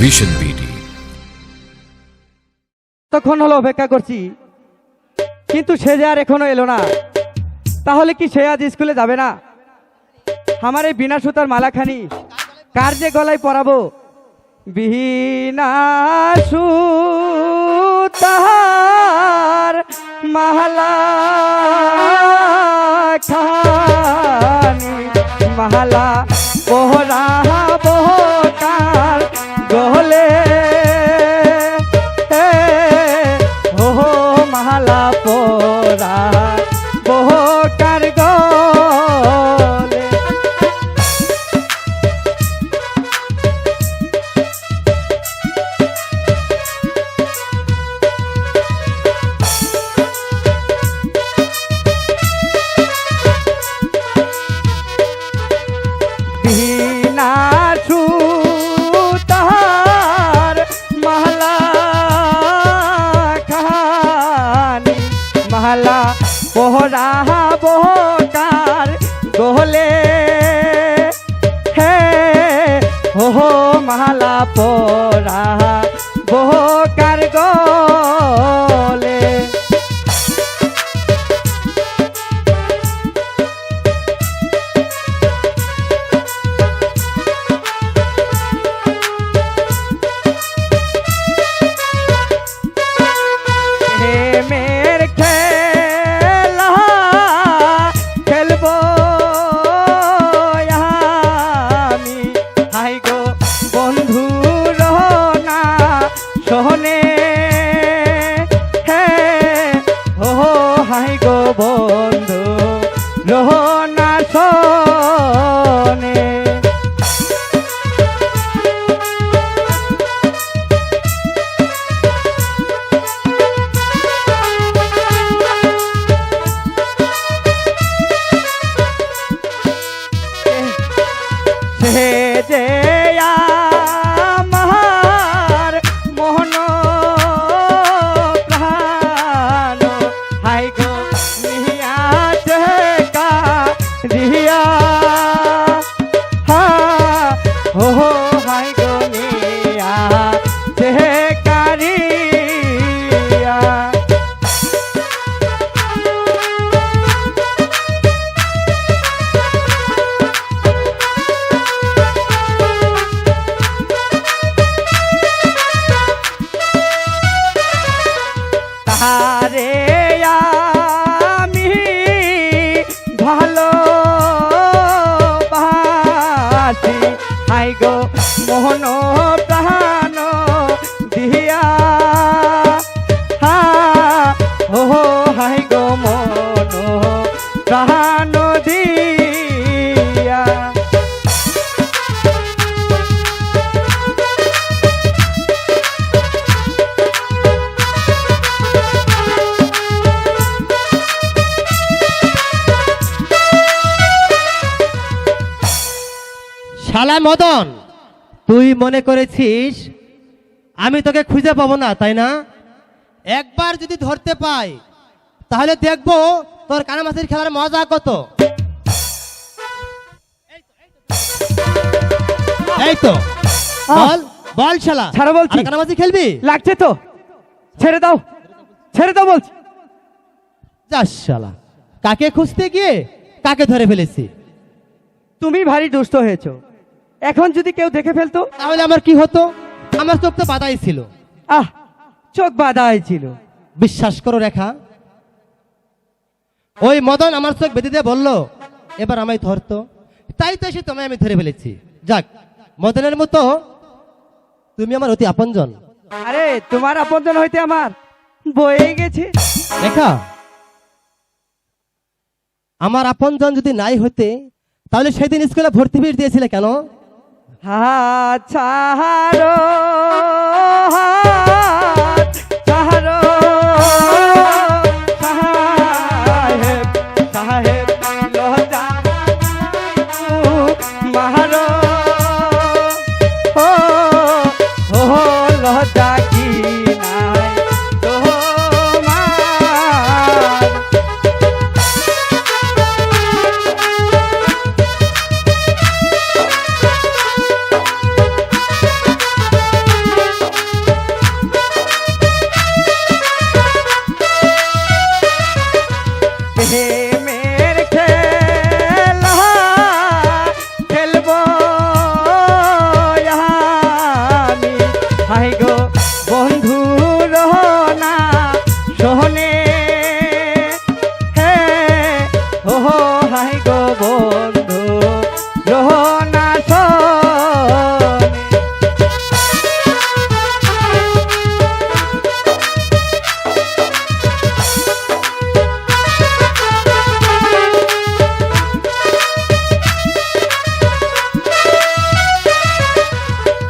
Vision BD তখন হলো অপেক্ষা করছি। কিন্তু সে যে আর এখনও এলো না, তাহলে কি সে আজ স্কুলে যাবে না? আমার এই বিনা সুতার মালাখানি কার যে গলায় পরাবো? বিনা সুতার মালা ও হাই গো নিয়া কারিয়া। তাহারে মদন তুই মনে করেছিস আমি তোকে খুঁজে পাবো না তাই না? একবার যদি ধরতে পাই তাহলে দেখব তোর কানামাছির খেলার মজা কত। এই তো বল বল শালা। ছাড়ো বলছি। কানামাছি খেলবি? লাগছে তো। ছেড়ে দাও। ছেড়ে দাও বলছি। যাস শালা কাকে খুঁজতে গিয়ে কাকে ধরে ফেলেছি? তুমি ভারী দুষ্ট হয়েছো। এখন যদি কেউ দেখে ফেলতো তাহলে আমার কি হতো? আমার চোখ তো বাধাই ছিল। আহ চোখ বাঁধা হয়েছিল বিশ্বাস করো রেখা। ওই মদন আমার চোখ বেঁধে দিয়ে বলল এবার আমায় ধরতো। তাই তো এসে তোমায় আমি ধরে ফেলেছি। যাক মদনের মতো তুমি আমার অতি আপনজন। আরে তোমার আপনজন হইতে আমার বয়ে গেছে। রেখা আমার আপনজন যদি নাই হতে তাহলে সেদিন স্কুলে ভর্তি ফির দিয়েছিলে কেন? হাত ছাড়ো হাত ছাড়ো সাহেব সাহেব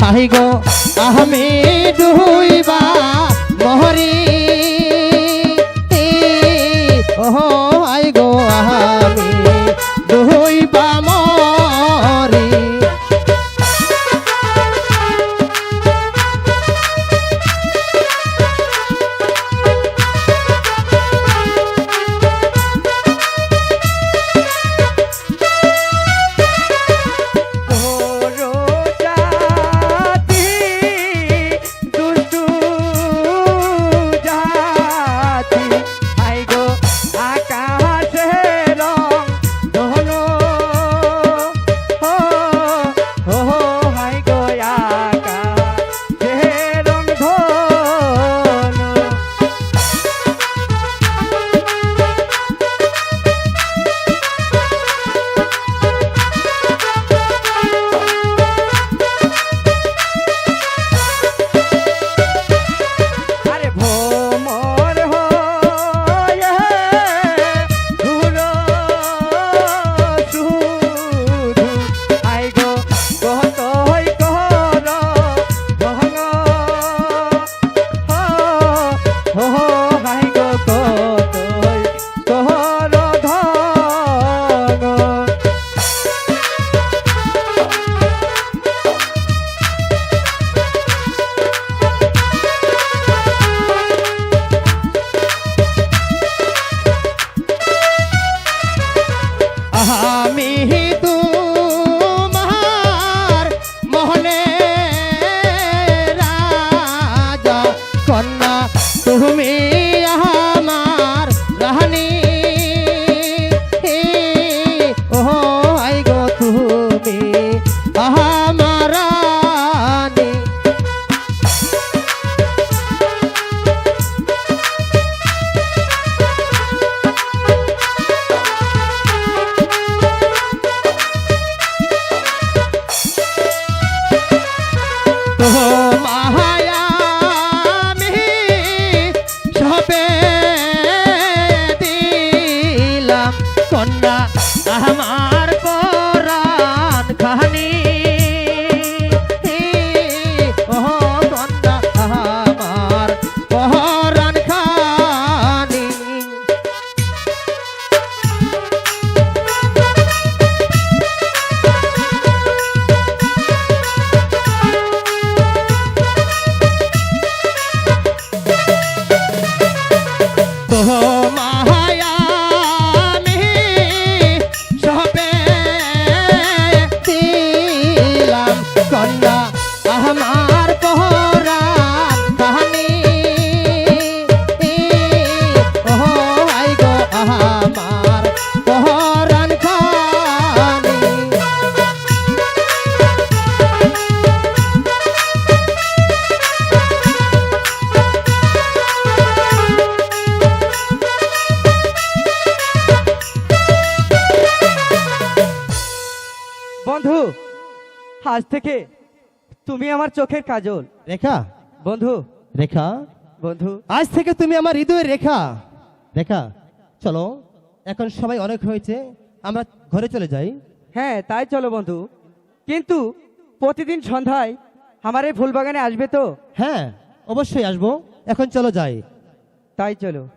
তাহি গো আমি ডুইবা মহরি। ওহো। room in. ಸಹಾಯ আজ থেকে তুমি আমার চোখের কাজল। রেখা। বন্ধু। রেখা। বন্ধু। আজ থেকে তুমি আমার হৃদয়ের রেখা। রেখা চলো। এখন সবাই অনেক হয়েছে আমরা ঘরে চলে যাই। হ্যাঁ তাই চলো বন্ধু। কিন্তু প্রতিদিন সন্ধ্যায় আমার এই ফুলবাগানে আসবে তো? হ্যাঁ অবশ্যই আসব। এখন চলো যাই। তাই চলো।